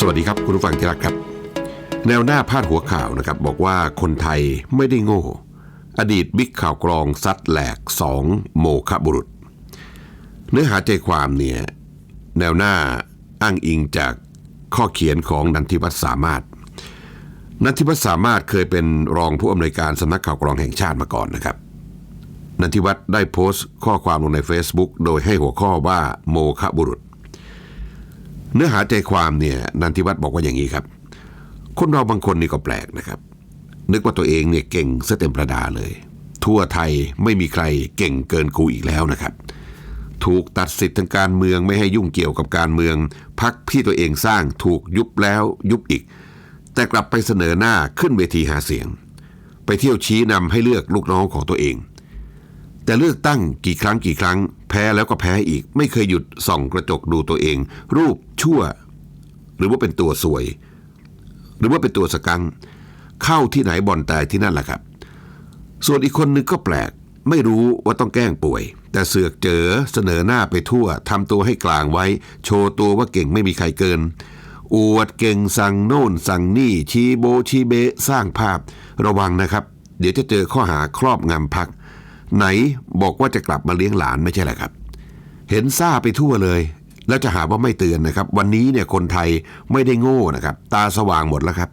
สวัสดีครับคุณผู้ฟังที่รักครับ แนวหน้าพาดหัวข่าวนะครับบอกว่าคนไทยไม่ได้โง่ อดีตบิ๊กข่าวกรองซัดแหลกสองโมฆะบุรุษ เนื้อหาใจความเนี่ยแนวหน้าอ้างอิงจากข้อเขียนของนันทิวัฒสามารถ นันทิวัฒสามารถเคยเป็นรองผู้อำนวยการสำนักข่าวกรองแห่งชาติมาก่อนนะครับนันทิวัฒน์ได้โพสต์ข้อความลงใน Facebook โดยให้หัวข้อว่าโมฆะบุรุษ เนื้อหาใจความเนี่ยนันทิวัฒน์บอกว่าอย่างนี้ครับ คนเราบางคนนี่ก็แปลกนะครับ นึกว่าตัวเองเนี่ยเก่งซะเต็มประดาเลย ทั่วไทยไม่มีใครเก่งเกินกูอีกแล้วนะครับ ถูกตัดสิทธิ์ทางการเมืองไม่ให้ยุ่งเกี่ยวกับการเมืองพักที่ตัวเองสร้างถูกยุบแล้วยุบอีก แต่กลับไปเสนอหน้าขึ้นเวทีหาเสียง ไปเที่ยวชี้นำให้เลือกลูกน้องของตัวเอง แต่เลือกตั้งกี่ครั้งกี่ครั้ง แพ้แล้วก็แพ้อีก ไม่เคยหยุดส่องกระจกดูตัวเอง รูปชั่ว หรือว่าเป็นตัวสวย หรือว่าเป็นตัวสกังเข้าที่ไหนบ่อนตายที่นั่นแหละครับ ส่วนอีกคนนึงก็แปลก ไม่รู้ว่าต้องแกล้งป่วย แต่เสือกเจอเสนอหน้าไปทั่วทำตัวให้กลางไว้ โชว์ตัวว่าเก่งไม่มีใครเกิน อวดเก่งสั่งโน่นสั่งนี่ชี้โบชี้เบสร้างภาพ ระวังนะครับ เดี๋ยวจะเจอข้อหาครอบงำพัก ไหนบอกว่าจะกลับมาเลี้ยงหลานไม่ใช่หรอครับ เห็นซ่าไปทั่วเลย แล้วจะหาว่าไม่เตือนนะครับ วันนี้เนี่ยคนไทยไม่ได้โง่นะครับ ตาสว่างหมดแล้วครับ